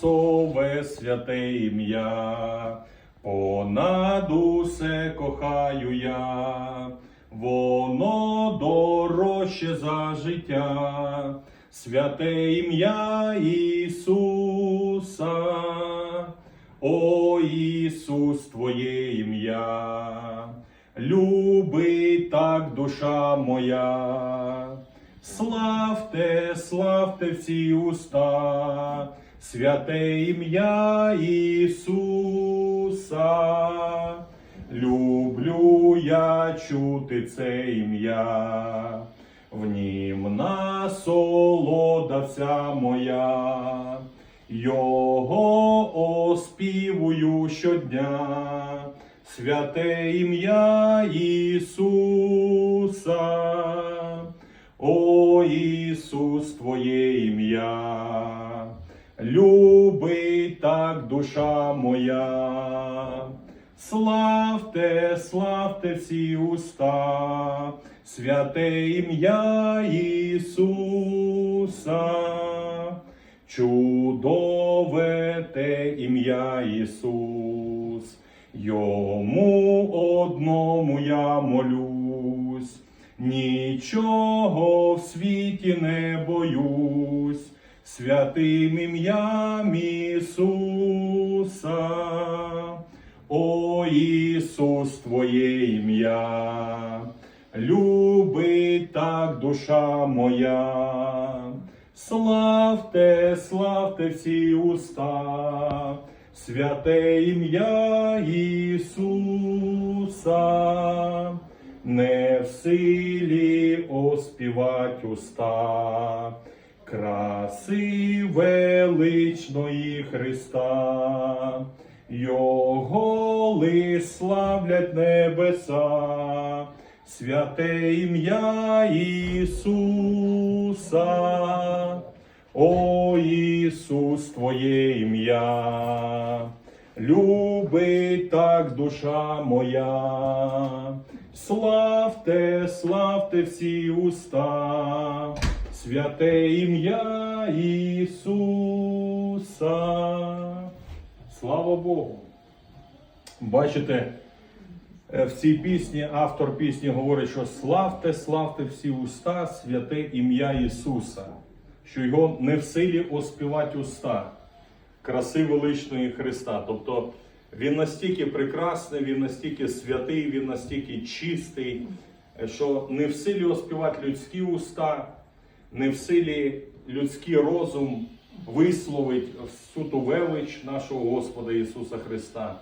Сове святе ім'я, понад усе кохаю я, воно дорожче за життя, святе ім'я Ісуса, о Ісус, Твоє ім'я, любить так душа моя. Славте, славте всі уста, святе ім'я Ісуса. Люблю я чути це ім'я, в нім насолода вся моя, Його оспівую щодня, святе ім'я Ісуса. О Ісус, Твоє ім'я, любить так душа моя. Славте, славте всі уста, святе ім'я Ісуса, чудове те ім'я Ісус, йому одному я молюсь. Нічого в світі не боюсь, святим ім'ям Ісуса. О Ісус, Твоє ім'я, любить так душа моя. Славте, славте всі уста, святе ім'я Ісуса не в силі оспівать уста, краси величної Христа, Його ли славлять небеса, святе ім'я Ісуса. О Ісус, Твоє ім'я, любить так душа моя. Славте, славте всі уста, святе ім'я Ісуса. Слава Богу. Бачите, е, в цій пісні автор пісні говорить, що славте, славте всі уста, святе ім'я Ісуса, що його не в силі оспівати уста, краси величної Христа. Тобто він настільки прекрасний, він настільки святий, він настільки чистий, що не в силі оспівати людські уста, не в силі людський розум висловить суто велич нашого Господа Ісуса Христа.